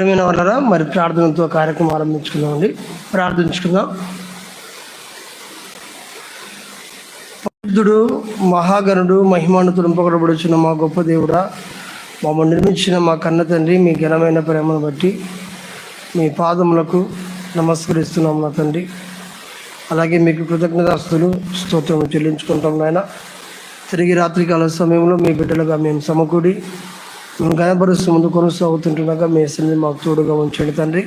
ప్రియమైన వాళ్ళరా మరి ప్రార్థనతో కార్యక్రమం ఆరంభించుకుందామండి. ప్రార్థించుకుందాం. పరిశుద్ధుడు మహాగణుడు మహిమాను తుడింపకడబడుచున్న మా గొప్ప దేవుడా మమ్మల్ని నిర్మించిన మా కన్న తండ్రి మీ ఘనమైన ప్రేమను బట్టి మీ పాదములకు నమస్కరిస్తున్నాం నా తండ్రి. అలాగే మీకు కృతజ్ఞతాస్తులు స్తోత్రము చెల్లించుకుంటాం నాయన. తిరిగి రాత్రికాల సమయంలో మీ బిడ్డలుగా మేము సమకూడి గణపరుస్తూ ముందు కొనసాగుతుంటుండగా మీ సన్ని మాకు తోడుగా ఉంచండి తండ్రి.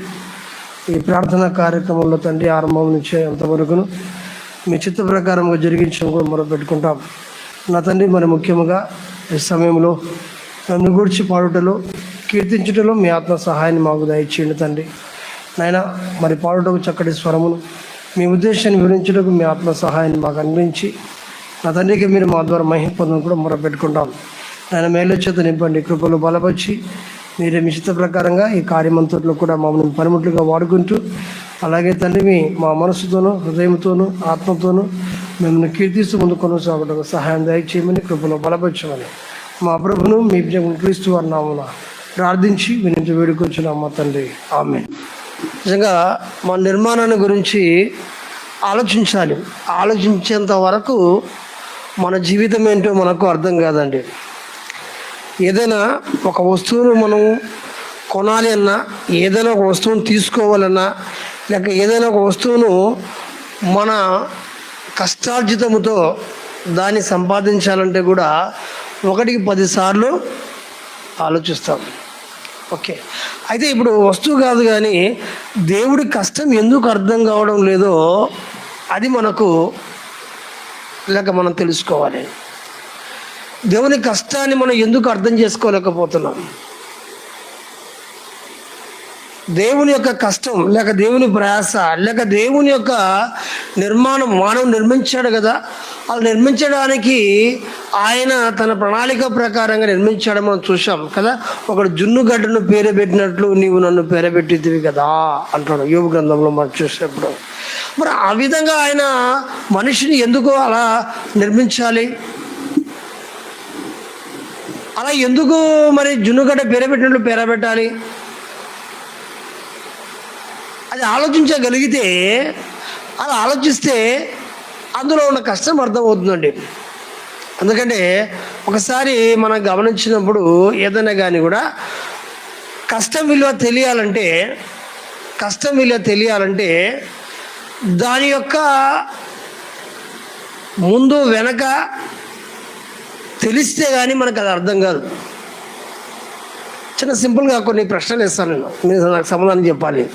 ఈ ప్రార్థన కార్యక్రమంలో తండ్రి ఆరంభం నుంచే అంతవరకును మీ చిత్త ప్రకారంగా జరిగించడం కూడా మొదలుపెట్టుకుంటాం నా తండ్రి మరి ముఖ్యంగా ఈ సమయంలో నన్ను గురించి పాడుటలో కీర్తించుటలో మీ ఆత్మ సహాయాన్ని మాకు దయచేయండి తండ్రి. నాయన మరి పాడుటకు చక్కటి స్వరమును మీ ఉద్దేశాన్ని వివరించుటకు మీ ఆత్మ సహాయాన్ని మాకు అందించి నా తండ్రికి మీరు మా ద్వారా మహిం పొందడం కూడా మొరపెట్టుకుంటాం. ఆయన మేలు చేత నింపండి. కృపలు బలపరిచి మీరే మీ చిత్త ప్రకారంగా ఈ కార్యమంతట్లో కూడా మమ్మల్ని పనిముట్లుగా వాడుకుంటూ అలాగే తండ్రి మీ మా మనసుతోనూ హృదయంతోనూ ఆత్మతోనూ మిమ్మల్ని కీర్తిస్తూ ముందు కొనసాగడం సహాయం దయచేయమని కృపలో బలపరచమని మా ప్రభును మీ క్రీస్తు వారి నామున ప్రార్థించి వినించి వేడుకొచ్చిన మా తండ్రి. ఆమె నిజంగా మా నిర్మాణాన్ని గురించి ఆలోచించాలి. ఆలోచించేంత వరకు మన జీవితం ఏంటో మనకు అర్థం కాదండి. ఏదైనా ఒక వస్తువును మనం కొనాలి అన్నా ఏదైనా ఒక వస్తువును తీసుకోవాలన్నా లేక ఏదైనా ఒక వస్తువును మన కష్టార్జితముతో దాన్ని సంపాదించాలంటే కూడా ఒకటికి పదిసార్లు ఆలోచిస్తాం. ఓకే. అయితే ఇప్పుడు వస్తువు కాదు కానీ దేవుడి కష్టం ఎందుకు అర్థం కావడం లేదో అది మనకు లేక మనం తెలుసుకోవాలి. దేవుని కష్టాన్ని మనం ఎందుకు అర్థం చేసుకోలేకపోతున్నాం? దేవుని యొక్క కష్టం లేక దేవుని ప్రయాస లేక దేవుని యొక్క నిర్మాణం మానవుడు నిర్మించాడు కదా? అలా నిర్మించడానికి ఆయన తన ప్రణాళిక ప్రకారంగా నిర్మించాడు మనం చూసాం కదా? ఒకడు జున్నుగడ్డను పేరబెట్టినట్లు నీవు నన్ను పేరబెట్టిదివి కదా అంటాడు యోగ గ్రంథంలో మనం చూసినప్పుడు. మరి ఆ విధంగా ఆయన మనిషిని ఎందుకు అలా నిర్మించాలి? అలా ఎందుకు మరి జున్నుగడ్డ పేరబెట్టినట్లు పేరబెట్టాలి? అది ఆలోచించగలిగితే అలా ఆలోచిస్తే అందులో ఉన్న కష్టం అర్థమవుతుందండి. ఎందుకంటే ఒకసారి మనం గమనించినప్పుడు ఏదైనా కానీ కూడా కష్టం విలువ తెలియాలంటే కష్టం విలువ తెలియాలంటే దాని యొక్క ముందు వెనక తెలిస్తే కానీ మనకు అది అర్థం కాదు. చిన్న సింపుల్గా కొన్ని ప్రశ్నలు ఇస్తాను నేను. మీరు నాకు సమాధానం చెప్పాలి.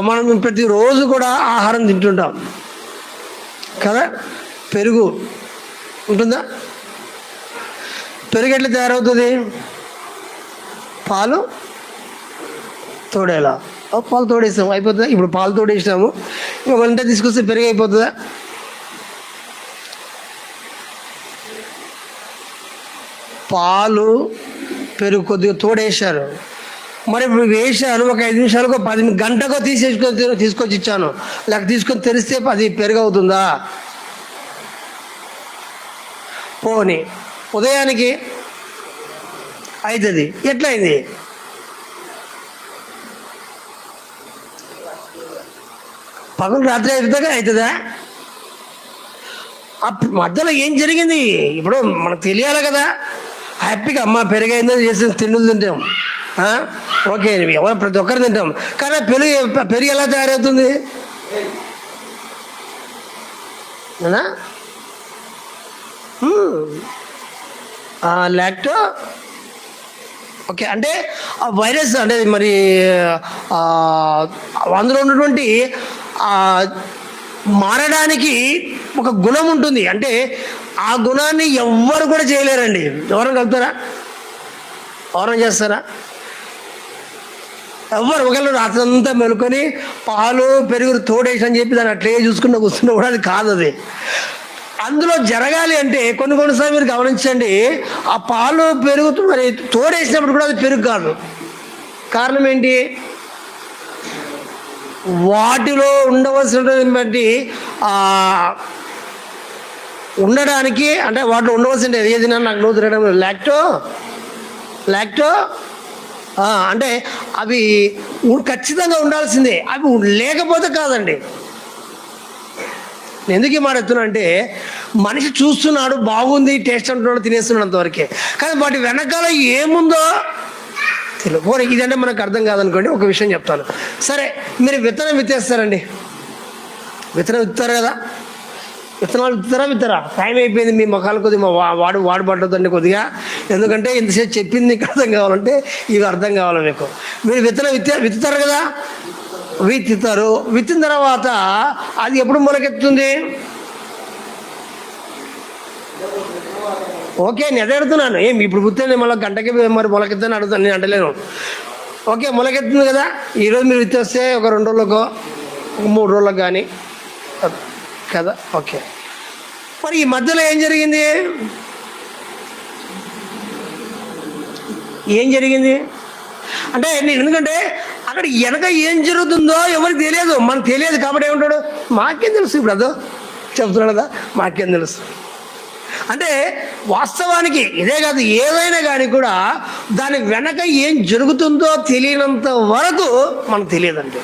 మనం ప్రతిరోజు కూడా ఆహారం తింటుంటాం. కదా? పెరుగు. ఉంటుందా? పెరుగు ఎట్లా తయారవుతుంది? పాలు తోడేలా. పాలు తోడేసాము అయిపోతుందా? ఇప్పుడు పాలు తోడేసినాము. ఇంకా వంట తీసుకొస్తే పెరుగు అయిపోతుందా? పాలు పెరుగు కొద్దిగా తోడేశారు. మరి ఇప్పుడు వేశాను ఒక ఐదు నిమిషాలకు పది గంటకో తీసేసుకొని తీసుకొచ్చి ఇచ్చాను. లేక తీసుకొని తెరిస్తే అది పెరుగు అవుతుందా పోని. ఉదయానికి అవుతుంది ఎట్లయింది? పగలు రాత్రి అవుతుందా అవుతుందా మధ్యలో ఏం జరిగింది? ఇప్పుడు మనకు తెలియాలి కదా. హ్యాపీగా అమ్మ పెరుగైందో చేసిన తిండులు తింటాం. ఓకే ఎవరు ప్రతి ఒక్కరు తింటాం. కానీ ఆ పెరుగు పెరుగు ఎలా తయారవుతుంది? లాక్టో? ఓకే అంటే ఆ వైరస్ అంటే మరి అందులో ఉన్నటువంటి మారడానికి ఒక గుణం ఉంటుంది. అంటే ఆ గుణాన్ని ఎవ్వరు కూడా చేయలేరండి. ఎవరైనా కలుగుతారా ఎవరైనా చేస్తారా? ఎవ్వరు ఒకళ్ళు రాత్రంతా మెలుకొని పాలు పెరుగు తోడేసి అని చెప్పి దాన్ని అట్లే చూసుకున్న కూర్చున్న కూడా అది కాదు అది. అందులో జరగాలి అంటే కొన్ని కొన్నిసార్లు మీరు గమనించండి ఆ పాలు పెరుగు మరి తోడేసినప్పుడు కూడా అది పెరుగు కాదు. కారణం ఏంటి? వాటిలో ఉండవలసినటువంటి బట్టి ఉండడానికి అంటే వాటిలో ఉండవలసిన ఏదైనా నాకు నవ్వు తినడం లాక్టో లాక్టో అంటే అవి ఖచ్చితంగా ఉండాల్సిందే. అవి లేకపోతే కాదండి. నేను ఎందుకు ఈ మాట ఎత్తున్నా అంటే మనిషి చూస్తున్నాడు బాగుంది టేస్ట్ అంటున్నాడు తినేస్తున్నాడు అంతవరకే. కానీ వాటి వెనకాల ఏముందో తెలియదు ఓరే ఇదంటే మనకు అర్థం కాదనుకోండి ఒక విషయం చెప్తాను. సరే మీరు విత్తనం విత్తేస్తారండి. విత్తనం విత్తారు కదా? విత్తనాలు విత్తరా విత్తరా టైం అయిపోయింది మీ మొఖాలు కొద్దిగా వా- వాడు వాడు పట్టదండి కొద్దిగా. ఎందుకంటే ఇంతసేపు చెప్పింది మీకు అర్థం కావాలంటే ఇవి అర్థం కావాలి మీకు. మీరు విత్తనం విత్తే విత్తుతారు కదా? విత్తుతారు. విత్తిన తర్వాత అది ఎప్పుడు మొలకెత్తుంది ఓకే నేను అదే అడుగుతున్నాను. ఏం ఇప్పుడు పుత్తే మళ్ళీ గంటకి మరి మొలకెత్తని అడుగుతాను నేను అంటలేను. ఓకే మొలకెత్తుంది కదా? ఈరోజు మీరు విత్తేస్తే ఒక రెండు రోజులకో ఒక మూడు రోజులకు కానీ. కదా? ఓకే. మరి ఈ మధ్యలో ఏం జరిగింది? ఏం జరిగింది? అంటే నేను ఎందుకంటే అక్కడ వెనక ఏం జరుగుతుందో ఎవరికి తెలియదు. మనకు తెలియదు కాబట్టి ఏమంటాడు? మాకేం తెలుసు ఇప్పుడు అదో? చెప్తున్నాడు కదా? మాకేం తెలుసు? అంటే వాస్తవానికి ఇదే కాదు ఏదైనా కానీ కూడా దాని వెనక ఏం జరుగుతుందో తెలియనంత వరకు మనకు తెలియదండి.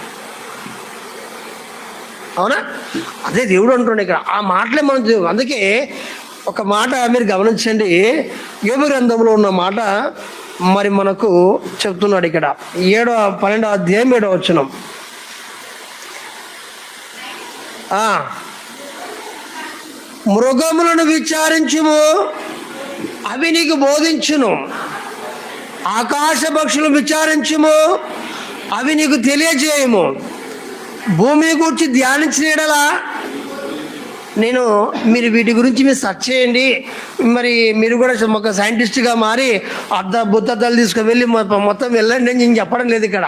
అవునా? అదే దేవుడు అంటుండే ఇక్కడ. ఆ మాటలే మనం అందుకే ఒక మాట మీరు గమనించండి. యోగ గ్రంథంలో ఉన్న మాట మరి మనకు చెప్తున్నాడు ఇక్కడ. ఏడో పన్నెండో అధ్యాయం ఏడో వచ్చినాం మృగములను విచారించుము అవి నీకు బోధించును. ఆకాశ పక్షులు విచారించుము అవి నీకు తెలియజేయము. భూమి గురించి ధ్యానించినలా నేను మీరు వీటి గురించి మీరు సెర్చ్ చేయండి. మరి మీరు కూడా ఒక సైంటిస్ట్గా మారి అర్ధ బుద్ధతలు తీసుకువెళ్ళి మొత్తం వెళ్ళండి అని నేను చెప్పడం లేదు ఇక్కడ.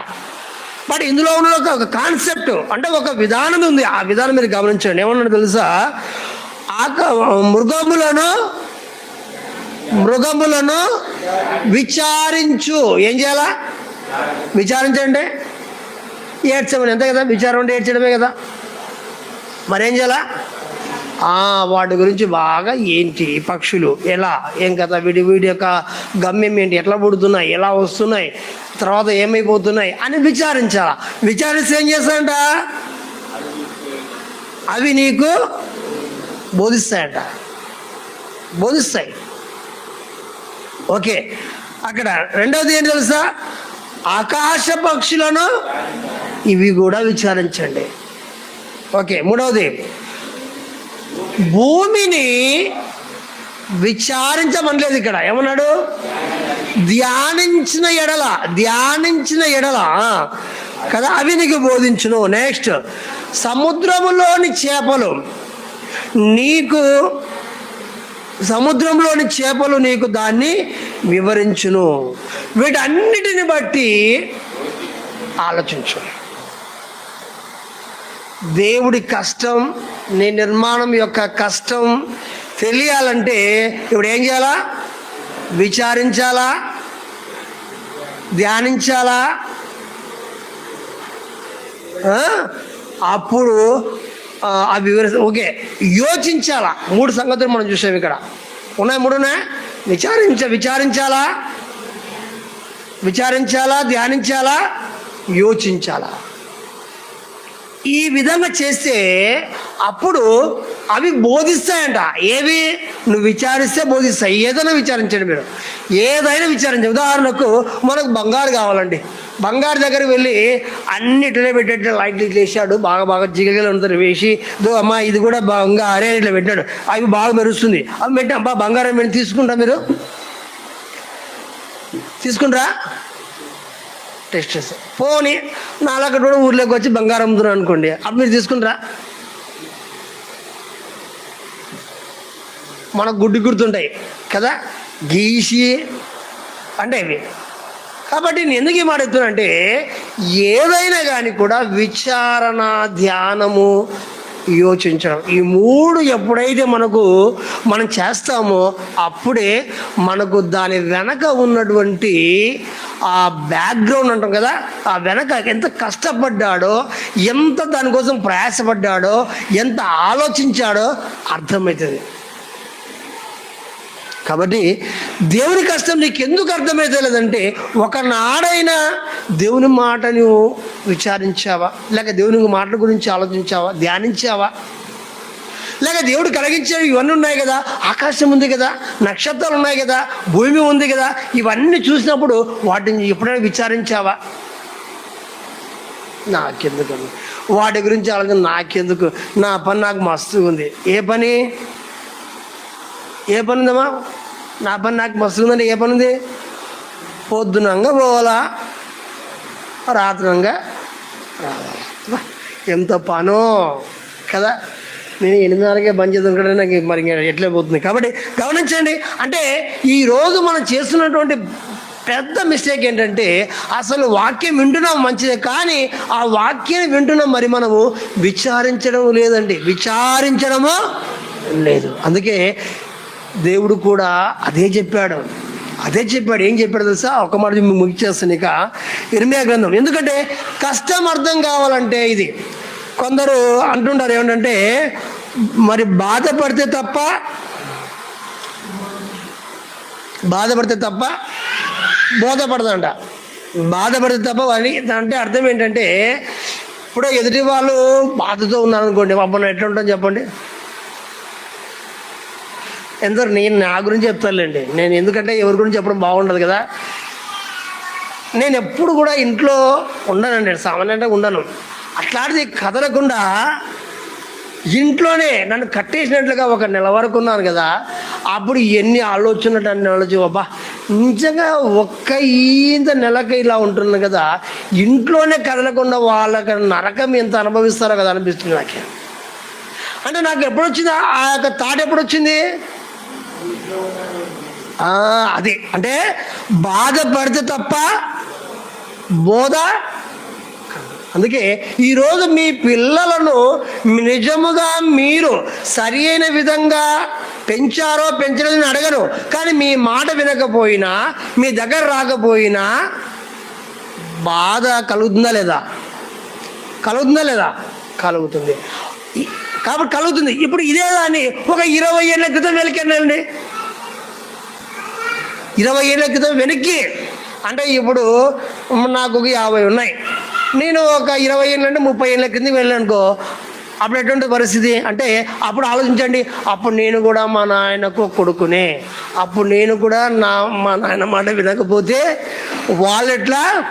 బట్ ఇందులో ఉన్న ఒక ఒక కాన్సెప్ట్ అంటే ఒక విధానం ఉంది. ఆ విధానం మీరు గమనించండి. ఏమన్నా తెలుసా? ఆక మృగములను మృగములను విచారించు. ఏం చేయాలా? విచారించండి. ఏడ్చమని. అంతే కదా? విచారం అంటే ఏడ్చడమే కదా? మరేం చేయాలా? ఆ, వాటి గురించి బాగా ఏంటి పక్షులు? ఎలా? ఏం కదా వీడి వీడి యొక్క గమ్యం ఏంటి? ఎట్లా పుడుతున్నాయి? ఎలా వస్తున్నాయి? తర్వాత ఏమైపోతున్నాయి? అని విచారించాలా. విచారిస్తే ఏం చేస్తాయంట అవి నీకు బోధిస్తాయంట. బోధిస్తాయి. ఓకే. అక్కడ రెండవది ఏం తెలుసా? ఆకాశ పక్షులను ఇవి కూడా విచారించండి. ఓకే మూడవది భూమిని విచారించమనలేదు ఇక్కడ. ఏమన్నాడు? ధ్యానించిన ఎడల ధ్యానించిన ఎడల. కదా అవి నీకు బోధించును. నెక్స్ట్ సముద్రములోని చేపలు. నీకు సముద్రంలోని చేపలు నీకు దాన్ని వివరించును. వీటన్నిటిని బట్టి ఆలోచించు. దేవుడి కష్టం నీ నిర్మాణం యొక్క కష్టం తెలియాలంటే ఇప్పుడు ఏం చేయాలా? విచారించాలా? ధ్యానించాలా? అప్పుడు ఆ, ఆ ఓకే. యోచించాలా? మూడు సంగతులు మనం చూసాం ఇక్కడ. ఉన్నాయి మూడు ఉన్నాయి? విచారించ విచారించాలా? విచారించాలా? ధ్యానించాలా? యోచించాలా? ఈ విధంగా చేస్తే అప్పుడు అవి బోధిస్తాయంట. ఏవి? నువ్వు విచారిస్తే బోధిస్తాయి. ఏదైనా విచారించండి మీరు. ఏదైనా విచారించండి. ఉదాహరణకు మనకు బంగారు కావాలండి. బంగారు దగ్గర వెళ్ళి అన్నిటిలో పెట్టేట్టు లైట్లు ఇట్లా వేసాడు బాగా బాగా జిగగలు ఉంటుంది వేసి దో అమ్మా ఇది కూడా బంగారే ఇట్లా పెట్టాడు అవి బాగా మెరుస్తుంది. అవి పెట్టాం అబ్బా బంగారం పెట్టి తీసుకుంటా మీరు? తీసుకుంటారా? టెస్ట్ చేస్తారు పోనీ నాలుగు కూడా ఊర్లోకి వచ్చి బంగారం అమ్ముతున్నాను అనుకోండి. అప్పుడు మీరు తీసుకుంటారా? మనకు గుడ్డు గుర్తుంటాయి కదా. గీసి అంటే ఇవి. కాబట్టి నేను ఎందుకు ఈ మాట ఎత్తున్నా అంటే ఏదైనా కానీ కూడా విచారణ ధ్యానము యోచించడం. ఈ మూడు ఎప్పుడైతే మనకు మనం చేస్తామో అప్పుడే మనకు దాని వెనక ఉన్నటువంటి ఆ బ్యాక్గ్రౌండ్ అంటాం కదా ఆ వెనక ఎంత కష్టపడ్డాడో ఎంత దానికోసం ప్రయాసపడ్డాడో ఎంత ఆలోచించాడో అర్థమవుతుంది. కాబట్టి దేవుని కష్టం నీకు ఎందుకు అర్థమైతే లేదంటే ఒకనాడైనా దేవుని మాట నువ్వు విచారించావా? లేక దేవుని మాట గురించి ఆలోచించావా? ధ్యానించావా? లేక దేవుడు కలిగించేవి ఇవన్నీ ఉన్నాయి కదా? ఆకాశం ఉంది కదా? నక్షత్రాలు ఉన్నాయి కదా? భూమి ఉంది కదా? ఇవన్నీ చూసినప్పుడు వాటిని ఎప్పుడైనా విచారించావా? నాకెందుకు? వాటి గురించి ఆలోచన నాకెందుకు? నా పని నాకు మస్తు ఉంది. ఏ పని? ఏ పని ఉందమ్మా నా పని నాకు మస్తు ఉందంటే ఏ పని ఉంది పొద్దునంగా పోవాలా? రాత్రంగా రావాలి. ఎంత పనో? కదా? నేను ఎనిమిదిన్నరకే బంద్ చేద్దాం నాకు మరి ఇంకా ఎట్లే పోతుంది? కాబట్టి గమనించండి. అంటే ఈరోజు మనం చేస్తున్నటువంటి పెద్ద మిస్టేక్ ఏంటంటే అసలు వాక్యం వింటున్నాం మంచిదే కానీ ఆ వాక్యాన్ని వింటున్నాం మరి మనము విచారించడం లేదండి. విచారించడము లేదు. అందుకే దేవుడు కూడా అదే చెప్పాడు. అదే చెప్పాడు. ఏం చెప్పాడు తెలుసా? ఒక మాట ముగిచేస్తాను ఇక. ఇర్మియా గ్రంథం. ఎందుకంటే కష్టం అర్థం కావాలంటే ఇది. కొందరు అంటుంటారు ఏమిటంటే మరి బాధపడితే తప్ప బాధపడితే తప్ప బోధపడదంట బాధపడితే తప్ప అని అంటే అర్థం ఏంటంటే ఇప్పుడు ఎదుటి వాళ్ళు బాధతో ఉన్నారనుకోండి పాపం ఎట్లా ఉంటుంది చెప్పండి? ఎందరు నేను నా గురించి చెప్తానులేండి. నేను ఎందుకంటే ఎవరి గురించి చెప్పడం బాగుండదు కదా. నేను ఎప్పుడు కూడా ఇంట్లో ఉండనండి సామాన్యంగా ఉండను. అట్లాంటిది కదలకుండా ఇంట్లోనే నన్ను కట్టేసినట్లుగా ఒక నెల వరకు ఉన్నాను కదా. అప్పుడు ఎన్ని ఆలోచనలు అన్ని ఆలోచన అబ్బా నిజంగా ఒక్క ఇంత నెలకి ఇలా ఉంటున్నాను కదా. ఇంట్లోనే కదలకుండా వాళ్ళకి నరకం ఎంత అనుభవిస్తారో కదా అనిపిస్తుంది నాకు. అంటే నాకు ఎప్పుడు వచ్చింది ఆ యొక్క థాట్ ఎప్పుడు వచ్చింది అది. అంటే బాధపడితే తప్ప బోధ అందుకే ఈరోజు మీ పిల్లలను నిజముగా మీరు సరి అయిన విధంగా పెంచారో పెంచలేదని అడగను. కానీ మీ మాట వినకపోయినా మీ దగ్గర రాకపోయినా బాధ కలుగుతుందా లేదా? కలుగుతుందా లేదా? కలుగుతుంది. కాబట్టి కలుగుతుంది. ఇప్పుడు ఇదే దాన్ని ఒక ఇరవై ఏళ్ళ క్రితం వెనకెళ్ళండి ఇరవై ఏళ్ళ క్రితం వెనక్కి. అంటే ఇప్పుడు నాకు ఒక యాభై ఉన్నాయి. నేను ఒక ఇరవై ఏళ్ళ అంటే ముప్పై ఏళ్ళ క్రితం వెళ్ళానుకో అప్పుడు ఎటువంటి పరిస్థితి? అంటే అప్పుడు ఆలోచించండి. అప్పుడు నేను కూడా మా నాయనకు కొడుకునే. అప్పుడు నేను కూడా నా మా నాయన మాట వినకపోతే వాళ్ళు ఎట్లా?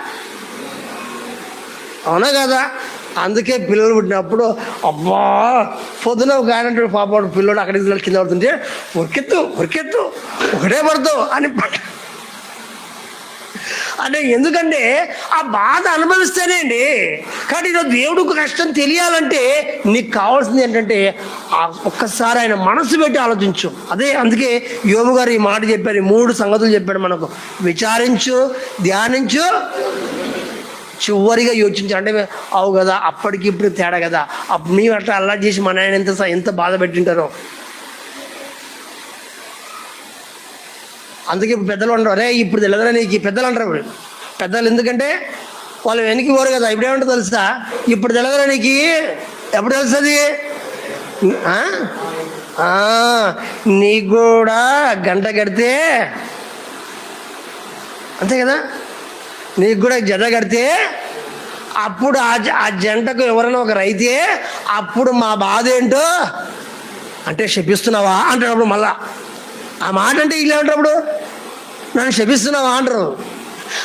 అవునా కదా? అందుకే పిల్లలు పుట్టినప్పుడు అబ్బా పొద్దున ఒక ఆయన అంటాడు పాప పిల్లడు అక్కడికి కింద పడుతుంటే ఉరికెత్తు ఉరికెత్తు ఒకటే పడతావు అని అంటే ఎందుకంటే ఆ బాధ అనుభవిస్తేనే అండి. కానీ ఈరోజు దేవుడికి కష్టం తెలియాలంటే నీకు కావాల్సింది ఏంటంటే ఆ ఒక్కసారి ఆయన మనసు పెట్టి ఆలోచించు. అదే అందుకే యోము గారు ఈ మాట చెప్పారు ఈ మూడు సంగతులు చెప్పాడు మనకు. విచారించు ధ్యానించు చివరిగా యోచించారు అంటే అవు కదా అప్పటికి ఇప్పుడు తేడా కదా. అప్పుడు మేము అట్లా అల్లా చేసి మన ఆయన ఎంత ఎంత బాధ పెట్టింటారో. అందుకే ఇప్పుడు పెద్దలు అంటారు అరే ఇప్పుడు తెలియదురా నీకు. పెద్దలు అంటారు ఇప్పుడు. పెద్దలు ఎందుకంటే వాళ్ళు వెనక్కి పోరు కదా ఇప్పుడు ఏమంటారు తెలుసా? ఇప్పుడు తెలియదురా నీకు ఎప్పుడు తెలుస్తుంది? నీకు కూడా గంట కడితే అంతే కదా? నీకు కూడా జత కడితే అప్పుడు ఆ ఆ జంటకు ఎవరైనా ఒక రైతే అప్పుడు మా బాధ ఏంటో అంటే శపిస్తున్నావా అంటున్నప్పుడు మళ్ళా. ఆ మాట అంటే ఇలా అంటాడు నన్ను శపిస్తున్నావా అంటారు.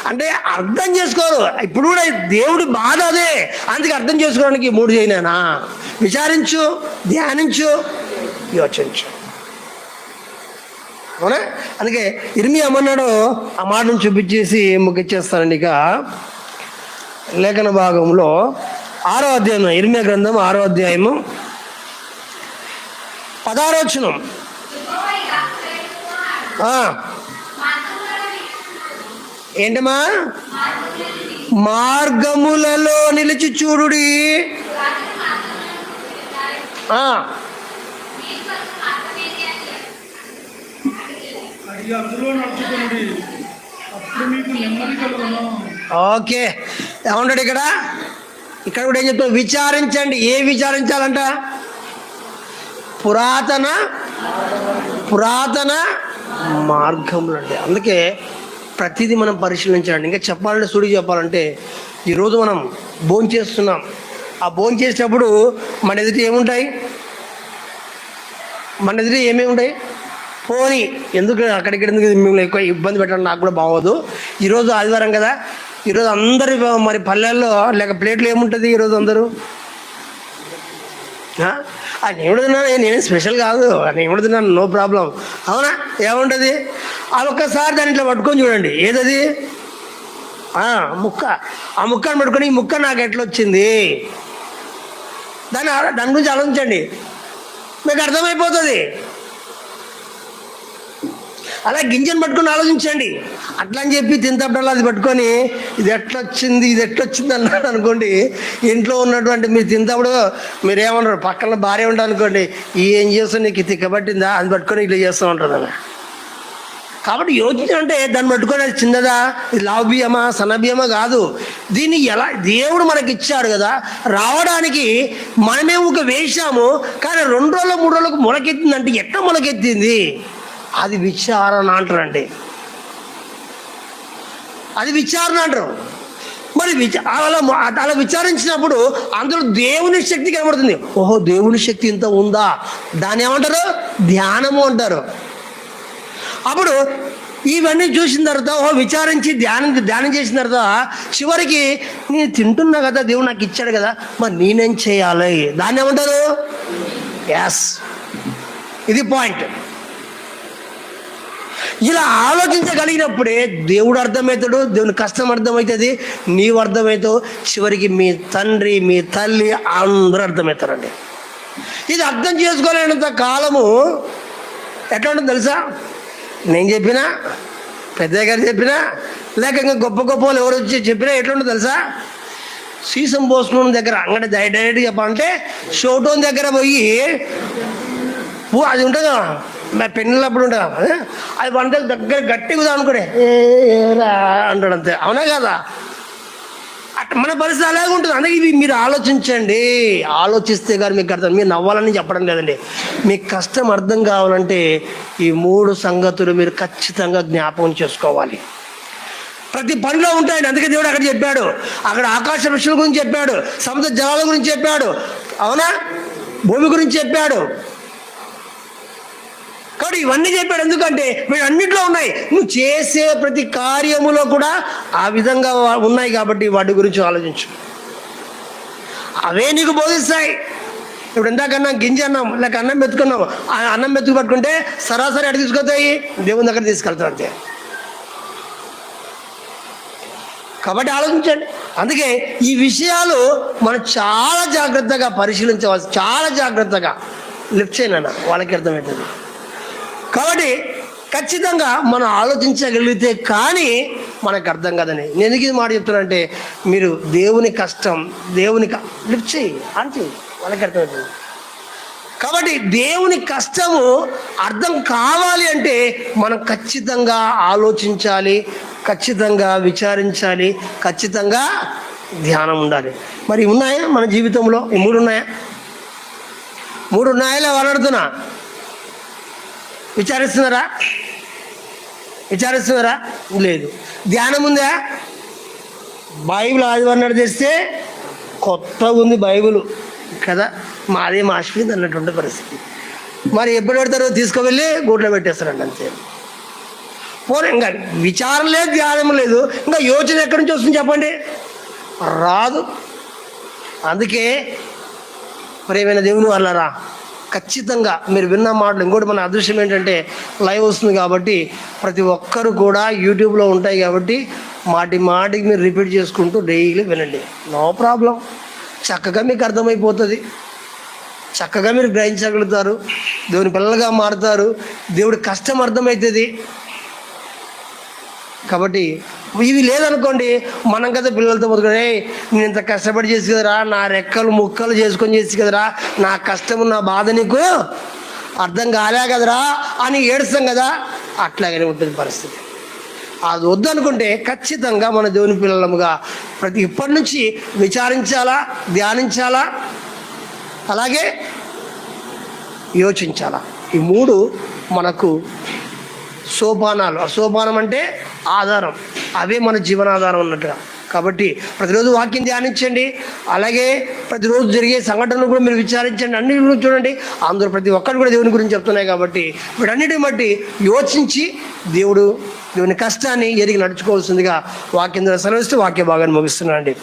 అంటే అర్థం చేసుకోరు. ఇప్పుడు కూడా దేవుడి బాధ అదే. అందుకే అర్థం చేసుకోవడానికి మూడు చేయనా విచారించు ధ్యానించు యోచించు. అవునా? అందుకే ఇర్మి అమ్మన్నాడు ఆ మాటను చూపించేసి ముగిచ్చేస్తానండి ఇక. లేఖన భాగంలో ఆరో అధ్యాయం ఇర్మియా గ్రంథం ఆరో అధ్యాయము పదారోచనం. ఏంటమ్మా? మార్గములలో నిలిచి చూడుడి అది అందులో అప్పుడు మీకు నెమ్మది కలుగును. ఓకే. ఏమంటాడు ఇక్కడ? ఇక్కడ కూడా ఏం చెప్తాడు? విచారించండి. ఏ విచారించాలంట? పురాతన పురాతన మార్గములు అంటే. అందుకే ప్రతిదీ మనం పరిశీలించాలండి. ఇంకా చెప్పాలంటే సుడి చెప్పాలంటే ఈరోజు మనం భోజనం చేస్తున్నాం. ఆ భోజనం చేసేటప్పుడు మన ఎదుటి ఏముంటాయి? మన ఎదుటి ఏమేమి ఉంటాయి పోనీ ఎందుకు అక్కడికి మిమ్మల్ని ఎక్కువ ఇబ్బంది పెట్టడం నాకు కూడా బాగోదు. ఈరోజు ఆదివారం కదా ఈరోజు అందరి మరి పల్లెల్లో లేక ప్లేట్లు ఏముంటుంది ఈరోజు అందరూ? ఆ? నేను కూడా తిన్నాను నేనేం స్పెషల్ కాదు నేను కూడా తిన్నాను నో ప్రాబ్లం అవునా? ఏముంటుంది? అది ఒక్కసారి దాని ఇట్లా పట్టుకొని చూడండి. ఏదది? ఆ, ముక్క. ఆ ముక్కను పట్టుకొని ఈ ముక్క నాకు ఎట్లా వచ్చింది? దాన్ని దాని గురించి ఆలోచించండి. మీకు అర్థమైపోతుంది. అలా గింజను పట్టుకొని ఆలోచించండి. అట్లా అని చెప్పి తింతప్పుడల్లా అది పట్టుకొని ఇది ఎట్లా వచ్చింది ఇది ఎట్లా వచ్చింది అన్నాడు అనుకోండి. ఇంట్లో ఉన్నటువంటి మీరు తింతప్పుడు మీరు ఏమన్నారు పక్కన భార్య ఉంటారు అనుకోండి ఏం చేస్తావు నీకు తిక్కబట్టిందా? అది పట్టుకొని ఇట్లా చేస్తూ ఉంటుంది కాబట్టి యోచన అంటే దాన్ని పట్టుకొని అది చిన్నదా? ఇది లావు బియ్యమా? సన్న బియ్యమా? కాదు. దీన్ని ఎలా దేవుడు మనకి ఇచ్చాడు కదా. రావడానికి మనమే ఒక వేశాము కానీ రెండు రోజులు మూడు రోజులకు మొలకెత్తిందంటే ఎట్లా మొలకెత్తింది? అది విచారణ అంటారండి. అది విచారణ అంటారు. మరి విచ అలా అలా విచారించినప్పుడు అందులో దేవుని శక్తి కనబడుతుంది. ఓహో దేవుని శక్తి ఇంత ఉందా? దాన్ని ఏమంటారు? ధ్యానము అంటారు. అప్పుడు ఇవన్నీ చూసిన తర్వాత ఓ విచారించి ధ్యానం ధ్యానం చేసిన తర్వాత చివరికి నేను తింటున్నా కదా దేవుడు నాకు ఇచ్చాడు కదా మరి నేనేం చేయాలి? దాన్ని ఏమంటారు? ఎస్ ఇది పాయింట్. ఇలా ఆలోచించగలిగినప్పుడే దేవుడు అర్థమవుతాడు దేవుని కష్టం అర్థమవుతుంది నీవు అర్థమవుతావు చివరికి మీ తండ్రి మీ తల్లి అందరూ అర్థమవుతారండి. ఇది అర్థం చేసుకోలేనంత కాలము ఎట్లా ఉంటుంది తెలుసా? నేను చెప్పినా పెద్దయ్య గారు చెప్పినా లేక ఇంకా గొప్ప గొప్ప వాళ్ళు ఎవరు వచ్చి చెప్పినా ఎట్లుంటుంది తెలుసా? సీసం పోసుకున్న దగ్గర అంగడి డైరెక్ట్ చెప్పాలంటే షోటోన్ దగ్గర పోయి అది ఉంటుంది? కదా మా పెళ్ళినప్పుడు ఉంటుంది అది వంట దగ్గర గట్టిగా అనుకునే అంటాడు అంతే. అవునా కదా? అట్లా మన పరిస్థితి అలాగే ఉంటుంది. అందుకే ఇవి మీరు ఆలోచించండి. ఆలోచిస్తే కానీ మీకు అర్థం. మీరు నవ్వాలని చెప్పడం లేదండి. మీకు కష్టం అర్థం కావాలంటే ఈ మూడు సంగతులు మీరు ఖచ్చితంగా జ్ఞాపకం చేసుకోవాలి. ప్రతి పనిలో ఉంటాయండి. అందుకే దేవుడు అక్కడ చెప్పాడు. అక్కడ ఆకాశ పక్షుల గురించి చెప్పాడు. సముద్ర జలాల గురించి చెప్పాడు. అవునా? భూమి గురించి చెప్పాడు. కాబట్టి ఇవన్నీ చెప్పాడు. ఎందుకంటే వీటన్నిటిలో ఉన్నాయి. నువ్వు చేసే ప్రతి కార్యములో కూడా ఆ విధంగా ఉన్నాయి కాబట్టి వాటి గురించి ఆలోచించు. అవే నీకు బోధిస్తాయి. ఇప్పుడు ఎందాకన్నా గింజ అన్నాం లేక అన్నం మెతుకున్నాం ఆ అన్నం మెతుకు పట్టుకుంటే సరాసరి అటు తీసుకొస్తాయి? దేవుని దగ్గర తీసుకెళ్తాం అంతే. కాబట్టి ఆలోచించండి. అందుకే ఈ విషయాలు మనం చాలా జాగ్రత్తగా పరిశీలించవలసి చాలా జాగ్రత్తగా లిఫ్ట్ చేయను వాళ్ళకి అర్థమవుతుంది. కాబట్టి ఖచ్చితంగా మనం ఆలోచించగలిగితే కానీ మనకు అర్థం కాదని. నేను ఎందుకు ఇది మాట చెప్తున్నానంటే మీరు దేవుని కష్టం దేవుని క- లిఫ్ట్ చేయి అంటే వాళ్ళకి అర్థమవుతుంది. కాబట్టి దేవుని కష్టము అర్థం కావాలి అంటే మనం ఖచ్చితంగా ఆలోచించాలి ఖచ్చితంగా విచారించాలి ఖచ్చితంగా ధ్యానం ఉండాలి. మరి ఉన్నాయా మన జీవితంలో? ఈ మూడు ఉన్నాయా? మూడు ఉన్నాయా? వాడాడుతున్నా విచారిస్తున్నారా? విచారిస్తున్నారా? లేదు. ధ్యానం ఉందా? బైబిల్ ఆదివారం తెస్తే కొత్తగా ఉంది బైబిల్. కదా? మాదే మాసిపోయింది అన్నటువంటి పరిస్థితి. మరి ఎప్పుడు పెడతారో తీసుకువెళ్ళి గూట్లో పెట్టేస్తారండి అంతే. పోనీ ఇంకా విచారం లేదు ధ్యానం లేదు. ఇంకా యోచన ఎక్కడి నుంచి వస్తుంది చెప్పండి? రాదు. అందుకే ప్రేమైన దేవుని వాళ్ళరా ఖచ్చితంగా మీరు విన్న మాటలు. ఇంకోటి మన అదృశ్యం ఏంటంటే లైవ్ వస్తుంది కాబట్టి ప్రతి ఒక్కరు కూడా యూట్యూబ్లో ఉంటాయి కాబట్టి మాటి మాటికి మీరు రిపీట్ చేసుకుంటూ డైలీ వినండి. No problem. చక్కగా మీకు అర్థమైపోతుంది. చక్కగా మీరు గ్రహించగలుగుతారు. దేవుని పిల్లలుగా మారుతారు. దేవుడి కష్టం అర్థమవుతుంది. కాబట్టి ఇవి లేదనుకోండి మనం కదా పిల్లలతో మొదలుకొని నేను ఇంత కష్టపడి చేసి కదరా నా రెక్కలు ముక్కలు చేసుకొని చేసి కదరా నా కష్టము నా బాధ నీకు అర్థం కాలే కదరా అని ఏడుస్తాం కదా అట్లాగనే ఉంటుంది పరిస్థితి. అది వద్దనుకుంటే ఖచ్చితంగా మన దేవుని పిల్లలముగా ప్రతి ఇప్పటి నుంచి విచారించాలా ధ్యానించాలా అలాగే యోచించాలా. ఈ మూడు మనకు సోపానాలు ఆ సోపానం అంటే ఆధారం. అవే మన జీవనాధారం అన్నట్టుగా. కాబట్టి ప్రతిరోజు వాక్యం ధ్యానించండి. అలాగే ప్రతిరోజు జరిగే సంఘటనలు కూడా మీరు విచారించండి. అన్ని గురించి చూడండి. అందరూ ప్రతి ఒక్కరు కూడా దేవుని గురించి చెప్తున్నాయి కాబట్టి వీటన్నిటిని బట్టి యోచించి దేవుడు దేవుని కష్టాన్ని ఎరిగి నడుచుకోవాల్సిందిగా వాక్యం ద్వారా సెలవిస్తూ వాక్య భాగాన్ని ముగిస్తున్నానండి.